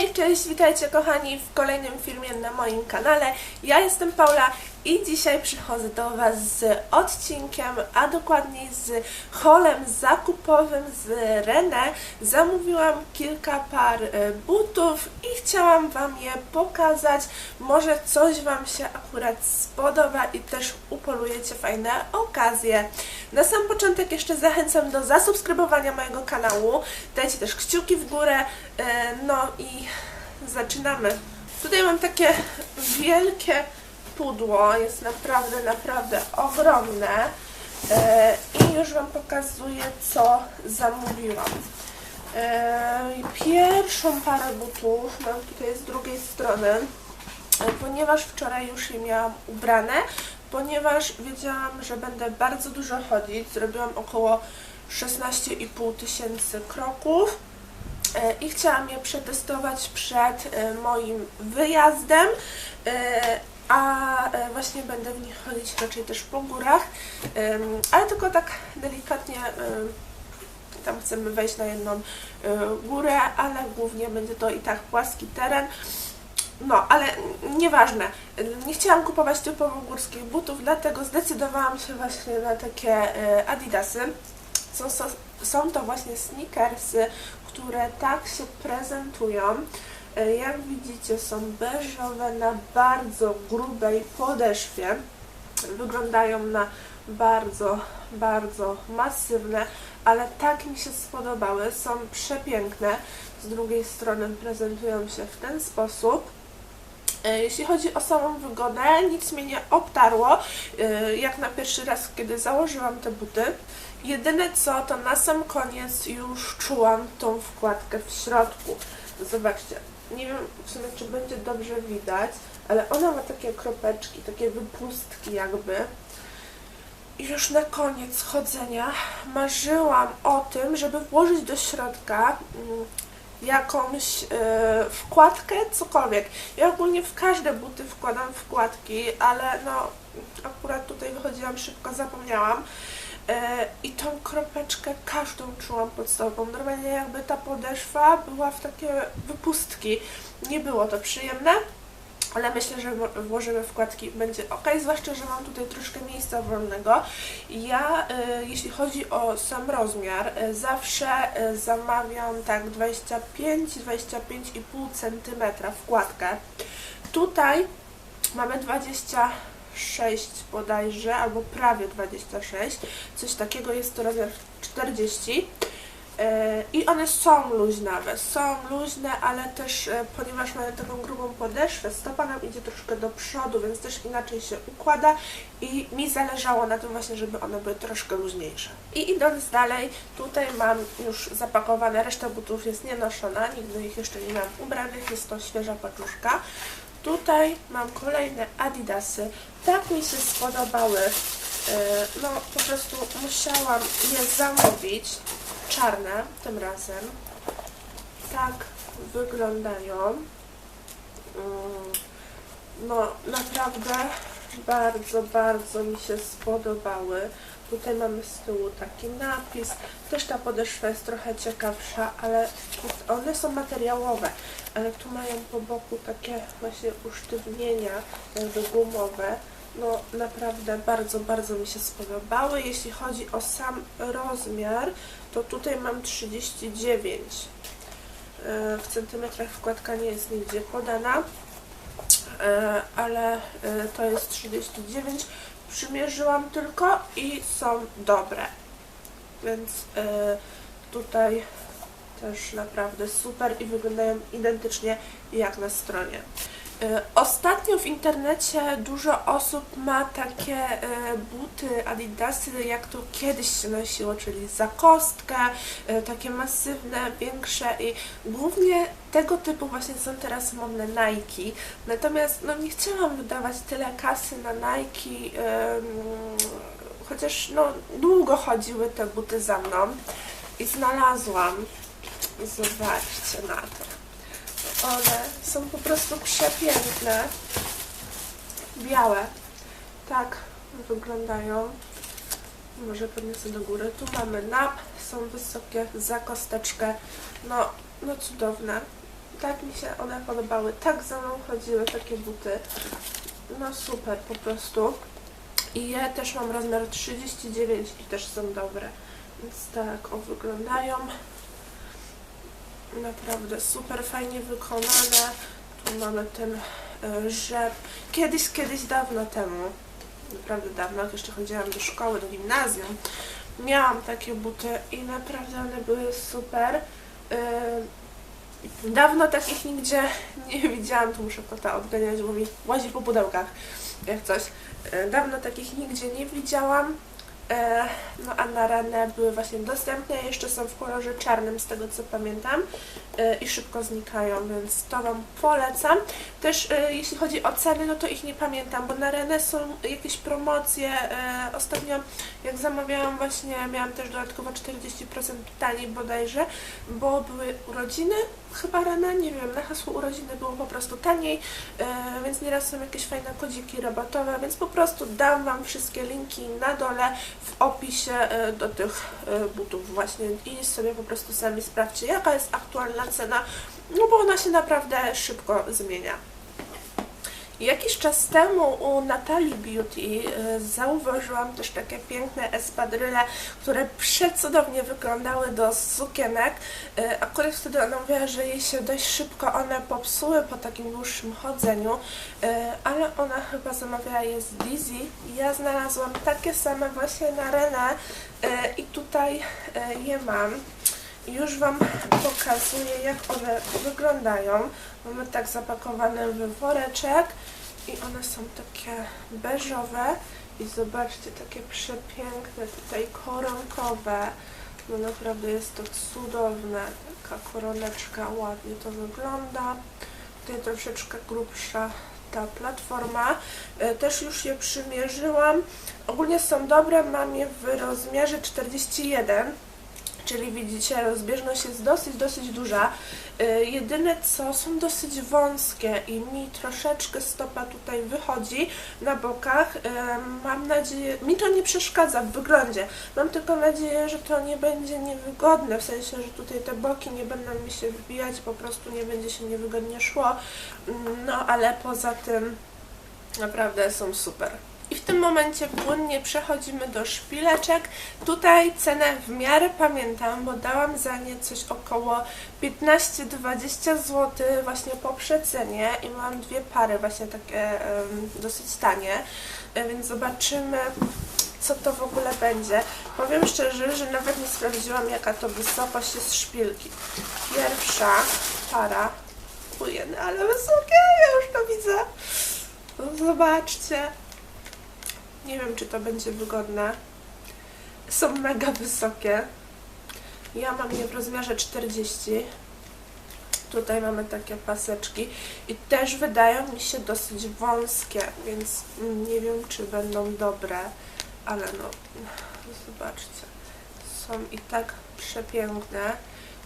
Hej, cześć, witajcie kochani w kolejnym filmie na moim kanale. Ja jestem Paula i dzisiaj przychodzę do Was z odcinkiem, a dokładniej z holem zakupowym z René. Zamówiłam kilka par e, butów i chciałam Wam je pokazać. Może coś Wam się akurat spodoba i też upolujecie fajne okazje. Na sam początek jeszcze zachęcam do zasubskrybowania mojego kanału. Dajcie też kciuki w górę. e, No i zaczynamy. Tutaj mam takie wielkie pudło, jest naprawdę, naprawdę ogromne. E, i już Wam pokazuję, co zamówiłam. E, Pierwszą parę butów mam tutaj z drugiej strony, e, ponieważ wczoraj już je miałam ubrane, ponieważ wiedziałam, że będę bardzo dużo chodzić, zrobiłam około 16,5 tysięcy kroków i chciałam je przetestować przed moim wyjazdem, a e, właśnie będę w nich chodzić raczej też po górach, ale tylko tak delikatnie em, tam chcemy wejść na jedną e, górę, ale głównie będzie to i tak płaski teren. No, ale nieważne. Nie chciałam kupować typowo górskich butów, dlatego zdecydowałam się właśnie na takie e, adidasy. Są, są, są to właśnie sneakersy, które tak się prezentują. E, Jak widzicie, są beżowe na bardzo grubej podeszwie. Wyglądają na bardzo, bardzo masywne, ale tak mi się spodobały. Są przepiękne. Z drugiej strony prezentują się w ten sposób. E, Jeśli chodzi o samą wygodę, nic mnie nie obtarło, e, jak na pierwszy raz, kiedy założyłam te buty. Jedyne co, to na sam koniec już czułam tą wkładkę w środku. Zobaczcie, nie wiem w sumie, czy będzie dobrze widać, ale ona ma takie kropeczki, takie wypustki jakby. I już na koniec chodzenia marzyłam o tym, żeby włożyć do środka mm, jakąś e, wkładkę, cokolwiek. Ja ogólnie w każde buty wkładam wkładki, ale no akurat tutaj wychodziłam szybko, zapomniałam. E, I tą kropeczkę każdą czułam pod stopą. Normalnie jakby ta podeszwa była w takie wypustki. Nie było to przyjemne. Ale myślę, że włożymy wkładki będzie ok, zwłaszcza, że mam tutaj troszkę miejsca wolnego. Ja, e, jeśli chodzi o sam rozmiar, e, zawsze zamawiam tak 25-25,5 cm wkładkę. Tutaj mamy 26 bodajże, albo prawie 26, coś takiego jest to rozmiar 40. E, I one są luźnawe, są luźne, ale też e, ponieważ mają taką grubą podeszwę, stopa nam idzie troszkę do przodu, więc też inaczej się układa i mi zależało na tym właśnie, żeby one były troszkę luźniejsze. I idąc dalej, tutaj mam już zapakowane, reszta butów jest nienoszona, nigdy ich jeszcze nie miałam ubranych, jest to świeża paczuszka. Tutaj mam kolejne adidasy, tak mi się spodobały, e, no po prostu musiałam je zamówić czarne tym razem. Tak wyglądają. Mm, No naprawdę bardzo, bardzo mi się spodobały. Tutaj mamy z tyłu taki napis. Też ta podeszwa jest trochę ciekawsza, ale one są materiałowe, ale tu mają po boku takie właśnie usztywnienia jakby gumowe. No naprawdę bardzo, bardzo mi się spodobały. Jeśli chodzi o sam rozmiar, to tutaj mam 39 e, w centymetrach wkładka nie jest nigdzie podana, ale e, to jest 39. Przymierzyłam tylko i są dobre. Więc e, tutaj też naprawdę super i wyglądają identycznie jak na stronie. E, Ostatnio w internecie dużo osób ma takie e, buty Adidasy, jak to kiedyś się nosiło, czyli za kostkę, e, takie masywne, większe i głównie tego typu właśnie są teraz modne Nike. Natomiast no, nie chciałam wydawać tyle kasy na Nike, chociaż no, długo chodziły te buty za mną i znalazłam, zobaczcie na to. One są po prostu przepiękne. Białe. Tak wyglądają. Może podniosę do góry. Tu mamy nap, są wysokie za kosteczkę. No, no cudowne. tak mi się one podobały, tak za mną chodziły takie buty. No super po prostu. I ja też mam rozmiar 39 i też są dobre. Więc tak o wyglądają. Naprawdę super fajnie wykonane. Tu mamy ten e, rzep. Kiedyś, kiedyś dawno temu, naprawdę dawno, jak jeszcze chodziłam do szkoły, do gimnazjum, miałam takie buty i naprawdę one były super. E, Dawno takich nigdzie nie widziałam, tu muszę kota odganiać, bo mi łazi po pudełkach, jak coś. E, Dawno takich nigdzie nie widziałam. E, No a na ranę były właśnie dostępne, jeszcze są w kolorze czarnym z tego co pamiętam e, i szybko znikają, więc to Wam polecam. Też e, jeśli chodzi o ceny, no to ich nie pamiętam, bo na Renę są jakieś promocje. Ostatnio jak zamawiałam właśnie, miałam też dodatkowo 40% taniej bodajże, bo były urodziny, chyba Renę, nie wiem, na hasło urodziny było po prostu taniej, e, więc nieraz są jakieś fajne kodziki rabatowe, więc po prostu dam Wam wszystkie linki na dole w opisie e, do tych e, butów właśnie i sobie po prostu sami sprawdźcie jaka jest aktualna cena, no bo ona się naprawdę szybko zmienia. Jakiś czas temu u Natalii Beauty y, zauważyłam też takie piękne espadryle, które przecudownie wyglądały do sukienek. Y, Akurat wtedy ona mówiła, że jej się dość szybko one popsuły po takim dłuższym chodzeniu, y, ale ona chyba zamawiała je z Dizzy. Ja znalazłam takie same właśnie na Renę i tutaj je mam. Już Wam pokazuję, jak one wyglądają. Mamy tak zapakowane w woreczek i one są takie beżowe i zobaczcie, takie przepiękne, tutaj koronkowe. No naprawdę jest to cudowne. Taka koroneczka, ładnie to wygląda. Tutaj troszeczkę grubsza ta platforma. E, Też już je przymierzyłam. Ogólnie są dobre, mam je w rozmiarze 41. Czyli widzicie, rozbieżność jest dosyć, dosyć duża. Y, jedyne co, są dosyć wąskie i mi troszeczkę stopa tutaj wychodzi na bokach. Y, mam nadzieję, mi to nie przeszkadza w wyglądzie. Mam tylko nadzieję, że to nie będzie niewygodne, w sensie, że tutaj te boki nie będą mi się wbijać, po prostu nie będzie się niewygodnie szło. Mm, No ale poza tym naprawdę są super. Tym momencie płynnie przechodzimy do szpileczek. Tutaj cenę w miarę pamiętam, bo dałam za nie coś około 15-20 zł właśnie po przecenie i mam dwie pary właśnie takie em, dosyć tanie, E, więc zobaczymy co to w ogóle będzie. Powiem szczerze, że nawet nie sprawdziłam jaka to wysokość jest szpilki. Pierwsza para, ujeny, ale wysokie, ja już to widzę. Zobaczcie. Nie wiem, czy to będzie wygodne. Są mega wysokie. Ja mam je w rozmiarze 40. Tutaj mamy takie paseczki i też wydają mi się dosyć wąskie, więc nie wiem, czy będą dobre, ale no, zobaczcie. Są i tak przepiękne.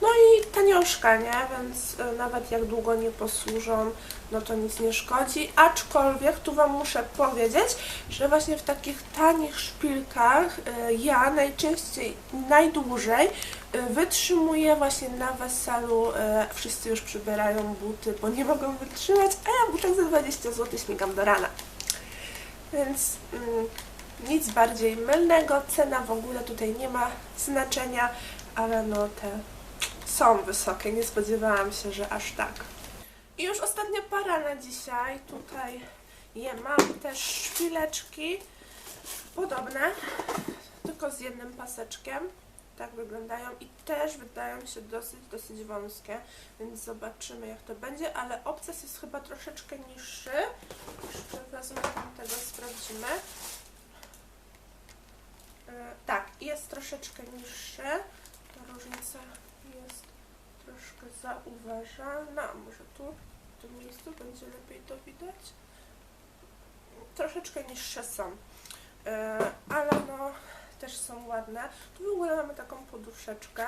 No i tanioszka, nie? Więc y, nawet jak długo nie posłużą, no to nic nie szkodzi. Aczkolwiek tu Wam muszę powiedzieć, że właśnie w takich tanich szpilkach y, ja najczęściej, najdłużej y, wytrzymuję właśnie na weselu. Wszyscy już przybierają buty, bo nie mogą wytrzymać, a ja butek za 20 zł śmigam do rana. Więc mm, nic bardziej mylnego. Cena w ogóle tutaj nie ma znaczenia, ale no te są wysokie. Nie spodziewałam się, że aż tak. I już ostatnia para na dzisiaj. Tutaj je mam też szpileczki podobne, tylko z jednym paseczkiem. Tak wyglądają i też wydają się dosyć, dosyć wąskie, więc zobaczymy jak to będzie, ale obces jest chyba troszeczkę niższy. Jeszcze wezmę tamtego, sprawdzimy. E, Tak, jest troszeczkę niższy. Ta różnica jest troszkę zauważalna. Może tu, w tym miejscu będzie lepiej to widać. Troszeczkę niższe są. E, ale no też są ładne. Tu w ogóle mamy taką poduszeczkę.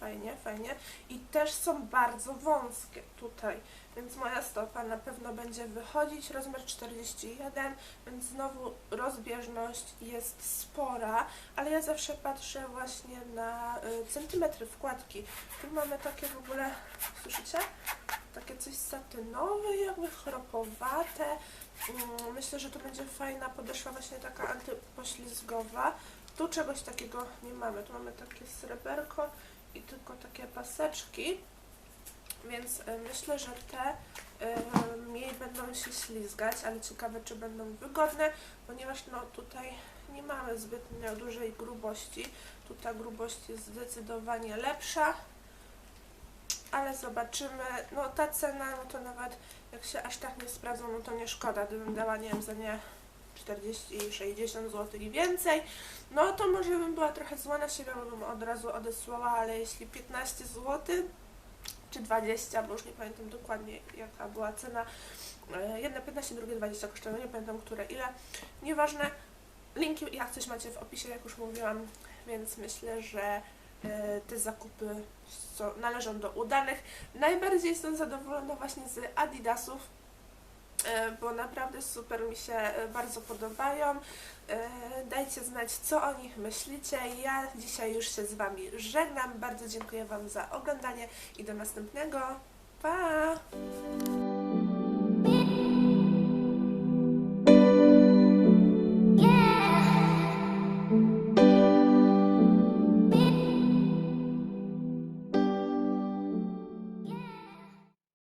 Fajnie, fajnie. I też są bardzo wąskie tutaj, więc moja stopa na pewno będzie wychodzić. Rozmiar 41, więc znowu rozbieżność jest spora, ale ja zawsze patrzę właśnie na y, centymetry wkładki. Tu mamy takie w ogóle, słyszycie? takie coś satynowe, jakby chropowate. Mm, Myślę, że to będzie fajna podeszwa właśnie taka antypoślizgowa. Tu czegoś takiego nie mamy. Tu mamy takie sreberko i tylko takie paseczki. Więc y, myślę, że te y, mniej będą się ślizgać, ale ciekawe, czy będą wygodne, ponieważ no tutaj nie mamy zbytnio dużej grubości. Tu ta grubość jest zdecydowanie lepsza, ale zobaczymy. No ta cena, no to nawet jak się aż tak nie sprawdzą, no to nie szkoda, gdybym dała, nie wiem, za nie 40, 60 zł i więcej, no to może bym była trochę zła na siebie, bo bym od razu odesłała, ale jeśli 15 zł, czy 20, bo już nie pamiętam dokładnie jaka była cena. E, Jedne 15, drugie 20 kosztowały, nie pamiętam które ile. Nieważne. Linki jak coś macie w opisie, jak już mówiłam, więc myślę, że e, te zakupy należą do udanych. Najbardziej jestem zadowolona właśnie z Adidasów, E, bo naprawdę super mi się e, bardzo podobają. E, dajcie znać, co o nich myślicie. Ja dzisiaj już się z Wami żegnam. Bardzo dziękuję Wam za oglądanie i do następnego. Pa!